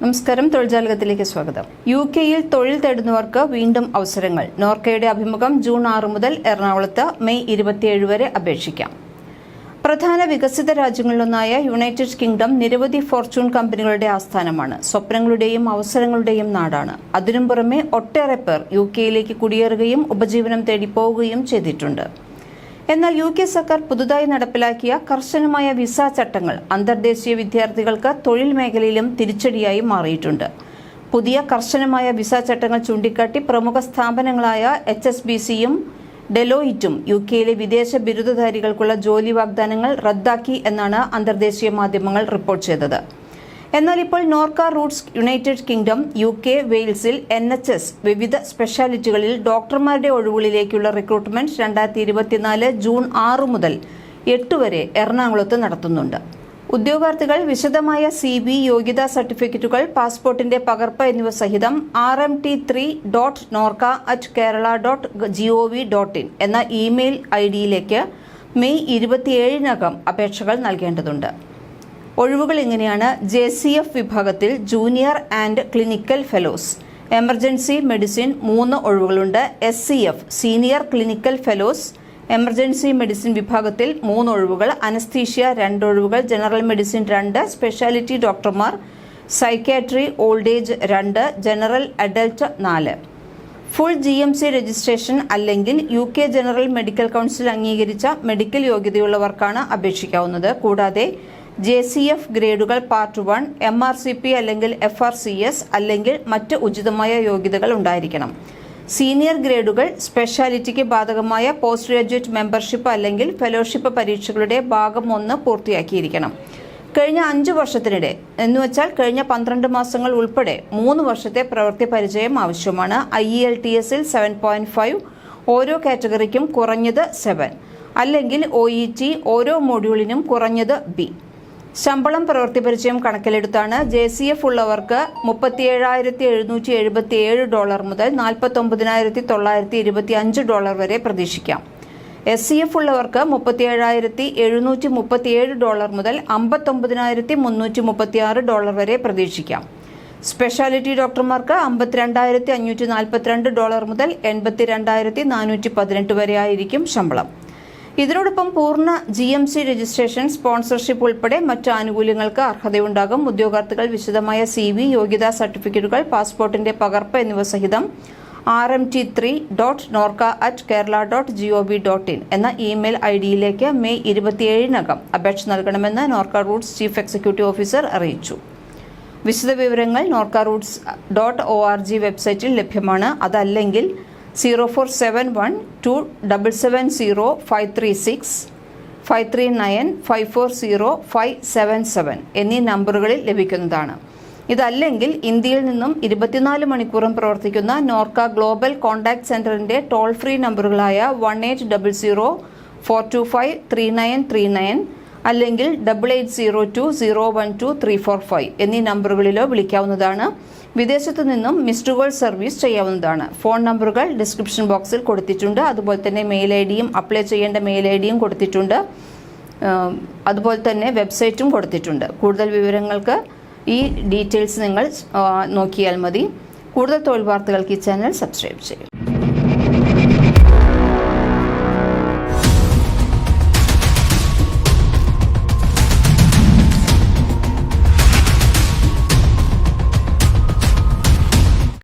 നമസ്കാരം തൊഴിൽജാലകത്തിലേക്ക് സ്വാഗതം. യു കെയിൽ തൊഴിൽ തേടുന്നവർക്ക് വീണ്ടും അവസരങ്ങൾ. നോർക്കയുടെ അഭിമുഖം ജൂൺ ആറ് മുതൽ എറണാകുളത്ത് മെയ് ഇരുപത്തിയേഴ് വരെ അപേക്ഷിക്കാം. പ്രധാന വികസിത രാജ്യങ്ങളിലൊന്നായ യുണൈറ്റഡ് കിങ്ഡം നിരവധി ഫോർച്യൂൺ കമ്പനികളുടെ ആസ്ഥാനമാണ്. സ്വപ്നങ്ങളുടെയും അവസരങ്ങളുടെയും നാടാണ്. അതിനും പുറമെ ഒട്ടേറെ പേർ യു കെയിലേക്ക് കുടിയേറുകയും ഉപജീവനം തേടി പോവുകയും ചെയ്തിട്ടുണ്ട്. എന്നാൽ യു കെ സർക്കാർ പുതുതായി നടപ്പിലാക്കിയ കർശനമായ വിസ ചട്ടങ്ങൾ അന്തർദേശീയ വിദ്യാർത്ഥികൾക്ക് തൊഴിൽ മേഖലയിലും തിരിച്ചടിയായി മാറിയിട്ടുണ്ട്. പുതിയ കർശനമായ വിസ ചട്ടങ്ങൾ ചൂണ്ടിക്കാട്ടി പ്രമുഖ സ്ഥാപനങ്ങളായ എച്ച് എസ് ബി സിയും ഡെലോയിറ്റും യു കെയിലെ വിദേശ ബിരുദധാരികൾക്കുള്ള ജോലി വാഗ്ദാനങ്ങൾ റദ്ദാക്കി എന്നാണ് അന്തർദേശീയ മാധ്യമങ്ങൾ റിപ്പോർട്ട് ചെയ്തത്. എന്നാൽ ഇപ്പോൾ Norka Roots United Kingdom U K വെയിൽസിൽ N H S വിവിധ സ്പെഷ്യാലിറ്റികളിൽ ഡോക്ടർമാരുടെ ഒഴിവുകളിലേക്കുള്ള റിക്രൂട്ട്മെന്റ് രണ്ടായിരത്തി ഇരുപത്തിനാല് ജൂൺ ആറ് മുതൽ എട്ട് വരെ എറണാകുളത്ത് നടത്തുന്നുണ്ട്. ഉദ്യോഗാർത്ഥികൾ വിശദമായ സി ബി യോഗ്യതാ സർട്ടിഫിക്കറ്റുകൾ പാസ്പോർട്ടിന്റെ പകർപ്പ് എന്നിവ സഹിതം R M T three dot Norka at Kerala dot G O V dot in എന്ന ഇമെയിൽ ഐ ഡിയിലേക്ക് മെയ് ഇരുപത്തിയേഴിനകം അപേക്ഷകൾ നൽകേണ്ടതുണ്ട്. ഒഴിവുകൾ ഇങ്ങനെയാണ്. ജെ സി എഫ് വിഭാഗത്തിൽ junior and clinical fellows. Emergency medicine മൂന്ന് ഒഴിവുകളുണ്ട്. S C F senior clinical fellows. Emergency medicine വിഭാഗത്തിൽ മൂന്ന് ഒഴിവുകൾ. അനസ്തീഷ്യ രണ്ട് ഒഴിവുകൾ. ജനറൽ മെഡിസിൻ രണ്ട്. സ്പെഷ്യാലിറ്റി ഡോക്ടർമാർ. സൈക്യാട്രി ഓൾഡ് ഏജ് രണ്ട്. ജനറൽ അഡൽട്ട് നാല്. Full G M C registration അല്ലെങ്കിൽ U K General Medical Council അംഗീകരിച്ച മെഡിക്കൽ യോഗ്യതയുള്ളവർക്കാണ് അപേക്ഷിക്കാവുന്നത്. കൂടാതെ ജെ സി എഫ് ഗ്രേഡുകൾ part one M R C P അല്ലെങ്കിൽ എഫ് ആർ സി എസ് അല്ലെങ്കിൽ മറ്റ് ഉചിതമായ യോഗ്യതകൾ ഉണ്ടായിരിക്കണം. സീനിയർ ഗ്രേഡുകൾ സ്പെഷ്യാലിറ്റിക്ക് ബാധകമായ പോസ്റ്റ് ഗ്രാജുവേറ്റ് മെമ്പർഷിപ്പ് അല്ലെങ്കിൽ ഫെലോഷിപ്പ് പരീക്ഷകളുടെ ഭാഗം ഒന്ന് പൂർത്തിയാക്കിയിരിക്കണം. കഴിഞ്ഞ അഞ്ച് വർഷത്തിനിടെ എന്നുവെച്ചാൽ കഴിഞ്ഞ പന്ത്രണ്ട് മാസങ്ങൾ ഉൾപ്പെടെ മൂന്ന് വർഷത്തെ പ്രവൃത്തി പരിചയം ആവശ്യമാണ്. ഐ ഇ എൽ ടി എസിൽ സെവൻ പോയിന്റ് ഫൈവ് ഓരോ കാറ്റഗറിക്കും കുറഞ്ഞത് സെവൻ അല്ലെങ്കിൽ ഒ ഇ ടി ഓരോ മൊഡ്യൂളിനും കുറഞ്ഞത് ബി ശമ്പളം പ്രവൃത്തി പരിചയം കണക്കിലെടുത്താണ് ജെ സി എഫ് ഉള്ളവർക്ക് മുപ്പത്തിയേഴായിരത്തി എഴുന്നൂറ്റി എഴുപത്തി ഏഴ് ഡോളർ മുതൽ നാൽപ്പത്തൊമ്പതിനായിരത്തി തൊള്ളായിരത്തി ഇരുപത്തി അഞ്ച് ഡോളർ വരെ പ്രതീക്ഷിക്കാം. എസ് സി എഫ് ഉള്ളവർക്ക് മുപ്പത്തിയേഴായിരത്തി എഴുന്നൂറ്റി മുപ്പത്തിയേഴ് ഡോളർ മുതൽ അമ്പത്തൊമ്പതിനായിരത്തി മുന്നൂറ്റി മുപ്പത്തിയാറ് ഡോളർ വരെ പ്രതീക്ഷിക്കാം. സ്പെഷ്യാലിറ്റി ഡോക്ടർമാർക്ക് അമ്പത്തിരണ്ടായിരത്തി അഞ്ഞൂറ്റി നാൽപ്പത്തിരണ്ട് ഡോളർ മുതൽ എൺപത്തി രണ്ടായിരത്തി നാനൂറ്റി പതിനെട്ട് വരെ ആയിരിക്കും ശമ്പളം. ഇതിനോടൊപ്പം പൂർണ G M C registration sponsorship ഉൾപ്പെടെ മറ്റ് ആനുകൂല്യങ്ങൾക്ക് അർഹതയുണ്ടാകും. ഉദ്യോഗാർത്ഥികൾ വിശദമായ സി വി യോഗ്യതാ സർട്ടിഫിക്കറ്റുകൾ പാസ്പോർട്ടിന്റെ പകർപ്പ് എന്നിവ സഹിതം R M T three dot Norka at Kerala dot G O V dot in എന്ന ഇമെയിൽ ഐ ഡിയിലേക്ക് മെയ് ഇരുപത്തിയേഴിനകം അപേക്ഷ നൽകണമെന്ന് Norka Roots chief executive officer അറിയിച്ചു. വിശദവിവരങ്ങൾ Norka Roots dot O R G വെബ്സൈറ്റിൽ ലഭ്യമാണ്. അതല്ലെങ്കിൽ zero four seven one two double seven zero five three six five three nine five four zero five seven seven എന്നീ നമ്പറുകളിൽ ലഭിക്കുന്നതാണ്. ഇതല്ലെങ്കിൽ ഇന്ത്യയിൽ നിന്നും ഇരുപത്തിനാല് മണിക്കൂറും പ്രവർത്തിക്കുന്ന നോർക്ക ഗ്ലോബൽ കോൺടാക്ട് സെന്ററിന്റെ toll free നമ്പറുകളായ one eight double zero four two five three nine three nine അല്ലെങ്കിൽ double eight zero two zero one two three four five എന്നീ നമ്പറുകളിലോ വിളിക്കാവുന്നതാണ്. വിദേശത്തു നിന്നും മിസ്ഡ് കോൾ സർവീസ് ചെയ്യാവുന്നതാണ്. ഫോൺ നമ്പറുകൾ ഡിസ്ക്രിപ്ഷൻ ബോക്സിൽ കൊടുത്തിട്ടുണ്ട്. അതുപോലെ തന്നെ മെയിൽ ഐ ഡിയും അപ്ലൈ ചെയ്യേണ്ട മെയിൽ ഐ ഡിയും കൊടുത്തിട്ടുണ്ട്. അതുപോലെ തന്നെ വെബ്സൈറ്റും കൊടുത്തിട്ടുണ്ട്. കൂടുതൽ വിവരങ്ങൾക്ക് ഈ ഡീറ്റെയിൽസ് നിങ്ങൾ നോക്കിയാൽ മതി. കൂടുതൽ തൊഴിൽ വാർത്തകൾക്ക് ഈ ചാനൽ സബ്സ്ക്രൈബ് ചെയ്യും.